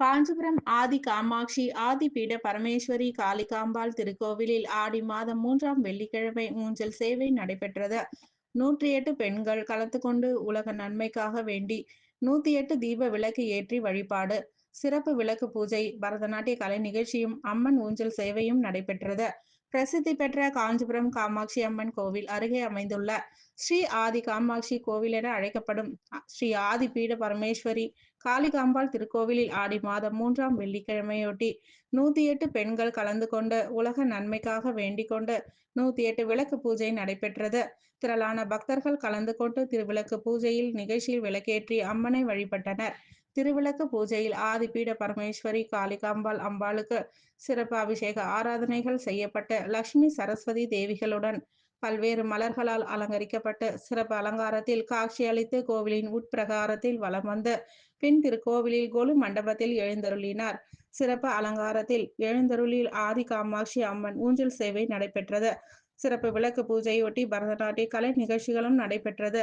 காஞ்சிபுரம் ஆதி காமாட்சி ஆதிபீட பரமேஸ்வரி காளிகாம்பாள் திருக்கோவிலில் ஆடி மாதம் மூன்றாம் வெள்ளிக்கிழமை ஊஞ்சல் சேவை நடைபெற்றது. நூற்றி எட்டு பெண்கள் கலந்து கொண்டு உலக நன்மைக்காக வேண்டி நூத்தி எட்டு தீப விளக்கு ஏற்றி வழிபாடு சிறப்பு விளக்கு பூஜை பரதநாட்டிய கலை நிகழ்ச்சியும் அம்மன் ஊஞ்சல் சேவையும் நடைபெற்றது. பிரசித்தி பெற்ற காஞ்சிபுரம் காமாட்சி அம்மன் கோவில் அருகே அமைந்துள்ள ஸ்ரீ ஆதி காமாட்சி கோவில் என அழைக்கப்படும் ஸ்ரீ ஆதி பீட பரமேஸ்வரி காளிகாம்பாள் திருக்கோவிலில் ஆடி மாதம் மூன்றாம் வெள்ளிக்கிழமையொட்டி நூத்தி எட்டு பெண்கள் கலந்து கொண்டு உலக நன்மைக்காக வேண்டிக் கொண்டு நூத்தி எட்டு விளக்கு பூஜை நடைபெற்றது. திரளான பக்தர்கள் கலந்து கொண்டு திருவிளக்கு பூஜையில் நிகழ்ச்சியில் விளக்கேற்றி அம்மனை வழிபட்டனர். திருவிளக்கு பூஜையில் ஆதிபீட பரமேஸ்வரி காளிகாம்பாள் அம்பாளுக்கு சிறப்பு அபிஷேக ஆராதனைகள் செய்யப்பட்டு லட்சுமி சரஸ்வதி தேவிகளுடன் பல்வேறு மலர்களால் அலங்கரிக்கப்பட்டு சிறப்பு அலங்காரத்தில் காட்சி அளித்து கோவிலின் உட்பிரகாரத்தில் வலம் வந்து பின் திருக்கோவிலில் கொலு மண்டபத்தில் எழுந்தருளினார். சிறப்பு அலங்காரத்தில் எழுந்தருளில் ஆதி காமாட்சி அம்மன் ஊஞ்சல் சேவை நடைபெற்றது. சிறப்பு விளக்கு பூஜையொட்டி பரதநாட்டிய கலை நிகழ்ச்சிகளும் நடைபெற்றது.